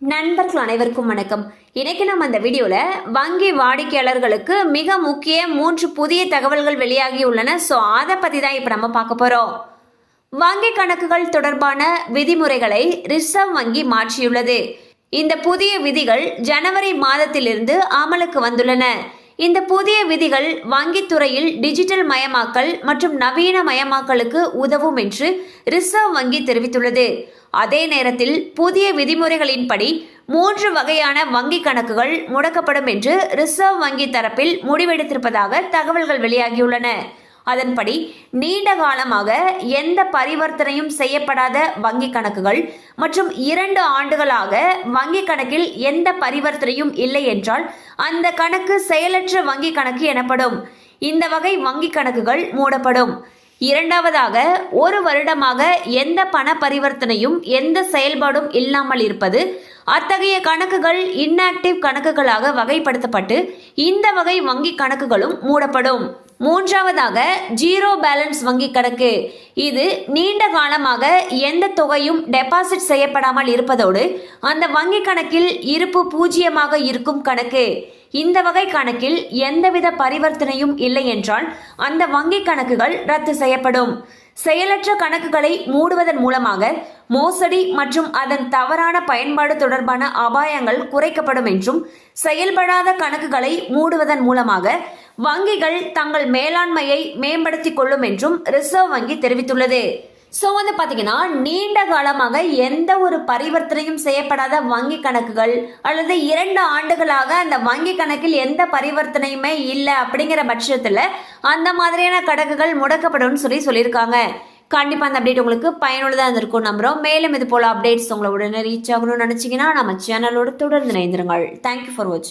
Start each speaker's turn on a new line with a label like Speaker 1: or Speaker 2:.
Speaker 1: நண்பர்கள் அனைவருக்கும் வணக்கம். இன்னைக்கு நம்ம அந்த வீடியோவில் வங்கி வாடிக்கையாளர்களுக்கு மிக முக்கிய மூன்று புதிய தகவல்கள் வெளியாகி உள்ளன. ஸோ அதை பற்றி தான் இப்போ நம்ம பார்க்க போகிறோம் வங்கி கணக்குகள் தொடர்பான விதிமுறைகளை ரிசர்வ் வங்கி மாற்றியுள்ளது. இந்த புதிய விதிகள் ஜனவரி மாதத்திலிருந்து அமலுக்கு வந்துள்ளன. இந்த புதிய விதிகள் வங்கித்துறையில் டிஜிட்டல் மயமாக்கல் மற்றும் நவீன மயமாக்கலுக்கு உதவும் என்று ரிசர்வ் வங்கி தெரிவித்துள்ளது. அதே நேரத்தில் புதிய விதிமுறைகளின்படி மூன்று வகையான வங்கி கணக்குகள் முடக்கப்படும் என்று ரிசர்வ் வங்கி தரப்பில் முடிவெடுத்திருப்பதாக தகவல்கள் வெளியாகியுள்ளன. அதன்படி நீண்ட காலமாக எந்த பரிவர்த்தனையும் செய்யப்படாத வங்கி கணக்குகள் மற்றும் இரண்டு ஆண்டுகளாக வங்கி கணக்கில் எந்த பரிவர்த்தனையும் இல்லை என்றால் அந்த கணக்கு செயலற்ற வங்கி கணக்கு எனப்படும். இந்த வகை வங்கி கணக்குகள் மூடப்படும். இரண்டாவதாக ஒரு வருடமாக எந்த பண பரிவர்த்தனையும் எந்த செயல்பாடும் இல்லாமல் இருப்பது அத்தகைய கணக்குகள் இன்ஆக்டிவ் கணக்குகளாக வகைப்படுத்தப்பட்டு இந்த வகை வங்கி கணக்குகளும் மூடப்படும். மூன்றாவதாக ஜீரோ பேலன்ஸ் வங்கி கணக்கு. இது நீண்ட காலமாக எந்த தொகையும் டெபாசிட் செய்யப்படாமல் இருப்பதோடு அந்த வங்கி கணக்கில் இருப்பு பூஜ்ஜியமாக இருக்கும் கணக்கு. இந்த வகை கணக்கில் எந்தவித பரிவர்த்தனையும் இல்லை என்றால் அந்த வங்கி கணக்குகள் ரத்து செய்யப்படும். செயலற்ற கணக்குகளை மூடுவதன் மூலமாக மோசடி மற்றும் அதன் தவறான பயன்பாடு தொடர்பான அபாயங்கள் குறைக்கப்படும் என்றும் செயல்படாத கணக்குகளை மூடுவதன் மூலமாக வங்கிகள் தங்கள் மேலாண்மையை மேம்படுத்திக் கொள்ளும் என்றும் ரிசர்வ் வங்கி தெரிவித்துள்ளது. ஸோ வந்து பார்த்தீங்கன்னா நீண்ட காலமாக எந்த ஒரு பரிவர்த்தனையும் செய்யப்படாத வங்கி கணக்குகள் அல்லது இரண்டு ஆண்டுகளாக அந்த வங்கி கணக்கில் எந்த பரிவர்த்தனையுமே இல்லை அப்படிங்கிற பட்சத்தில் அந்த மாதிரியான கணக்குகள் முடக்கப்படும் சொல்லி சொல்லியிருக்காங்க. கண்டிப்பாக அந்த அப்டேட் உங்களுக்கு பயனுள்ளதாக இருந்திருக்கும் நம்புகிறோம் மேலும் இது போல் அப்டேட்ஸ் உங்களை உடனே ரீச் ஆகணும்னு நினச்சிங்கன்னா நம்ம சேனலோட தொடர்ந்து இணைந்திருங்கள். தேங்க்யூ ஃபார் வாட்சிங்